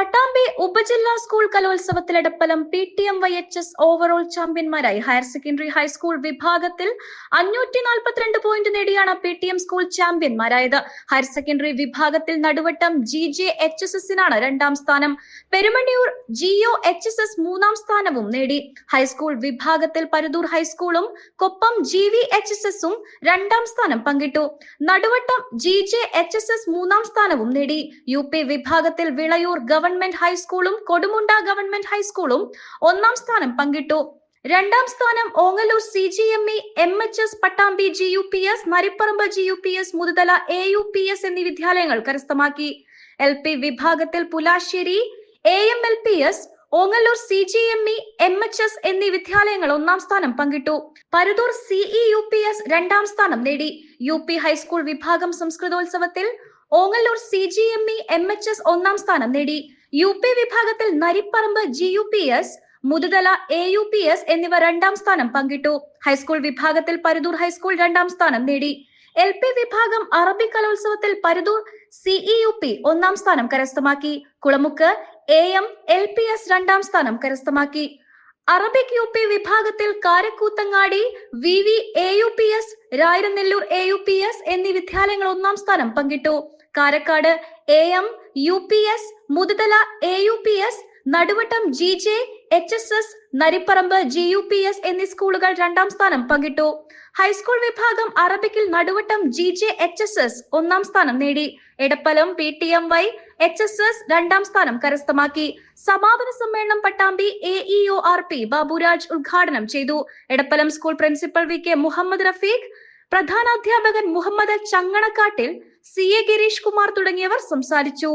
പട്ടാമ്പി ഉപജില്ലാ സ്കൂൾ കലോത്സവത്തിൽ Edappalam P T M Y H S overall ചാമ്പ്യന്മാരായി. Higher secondary high school വിഭാഗത്തിൽ അഞ്ഞൂറ്റി നാൽപ്പത്തിരണ്ട് പോയിന്റ് നേടിയാണ് പി ടി എം സ്കൂൾ ചാമ്പ്യന്മാരായത്. ഹയർ സെക്കൻഡറി വിഭാഗത്തിൽ Naduvattam G J H S എസിനാണ് രണ്ടാം സ്ഥാനം. Perumaniyur GO H S S മൂന്നാം സ്ഥാനവും നേടി. ഹൈസ്കൂൾ വിഭാഗത്തിൽ Paruthur ഹൈസ്കൂളും Koppam G V H S എസും രണ്ടാം സ്ഥാനം പങ്കിട്ടു. Naduvattam G J H S S മൂന്നാം സ്ഥാനവും നേടി. യു പി വിഭാഗത്തിൽ വിളയൂർ ഗവൺമെന്റ് ഹൈസ്കൂളും കൊടുമുണ്ട ഗവൺമെന്റ് ഹൈസ്കൂളും ഒന്നാം സ്ഥാനം പങ്കിട്ടു. രണ്ടാം സ്ഥാനം Ongallur C G M E M H S Pattambi G U P S Naripparamba G U P S Muthuthala A U P S എന്നീ വിദ്യാലയങ്ങൾ കരസ്ഥമാക്കി. എൽ പി വിഭാഗത്തിൽ Pulasseri A M L P S Ongallur C G M E M H S എന്നീ വിദ്യാലയങ്ങൾ ഒന്നാം സ്ഥാനം പങ്കിട്ടു. Paruthur CE U P S രണ്ടാം സ്ഥാനം നേടി. യു പി ഹൈസ്കൂൾ വിഭാഗം സംസ്കൃതോത്സവത്തിൽ Ongallur C G M E M H S ഒന്നാം സ്ഥാനം നേടി. യു പി വിഭാഗത്തിൽ Naripparamba G U P S Muthuthala A U P S എന്നിവ രണ്ടാം സ്ഥാനം പങ്കിട്ടു. ഹൈസ്കൂൾ വിഭാഗത്തിൽ പരുതൂർ ഹൈസ്കൂൾ രണ്ടാം സ്ഥാനം നേടി. എൽ പി വിഭാഗം അറബി കലോത്സവത്തിൽ പരുതൂർ സിഇ യു പി ഒന്നാം സ്ഥാനം കരസ്ഥമാക്കി. Kulamukku A M L P S രണ്ടാം സ്ഥാനം കരസ്ഥമാക്കി. അറബിക് യു പി വിഭാഗത്തിൽ Karakkuthangadi V V A U P S Rayiranellur A U P S എന്നീ വിദ്യാലയങ്ങൾ ഒന്നാം സ്ഥാനം പങ്കിട്ടു. Karakkad A M U P S Muthuthala A U P S Naduvattam G J H S S Naripparamba G U P S എന്നീ സ്കൂളുകൾ രണ്ടാം സ്ഥാനം പങ്കിട്ടു. ഹൈസ്കൂൾ വിഭാഗം അറബിക്കിൽ Naduvattam G J H S S ഒന്നാം സ്ഥാനം നേടി. Edappalam P T M Y H S S രണ്ടാം സ്ഥാനം കരസ്ഥമാക്കി. സമാപന സമ്മേളനം Pattambi A E O R P Baburaj ഉദ്ഘാടനം ചെയ്തു. Edappalam school principal V K Muhammad Rafeeq പ്രധാനാധ്യാപകൻ Muhammad ചങ്ങണക്കാട്ടിൽ C A Girish Kumar തുടങ്ങിയവർ സംസാരിച്ചു.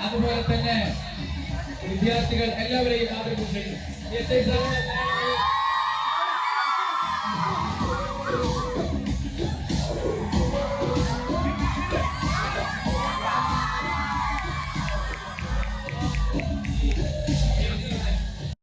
അതുപോലെ തന്നെ വിദ്യാർത്ഥികൾ എല്ലാവരെയും ആദരിക്കുന്നു എസ്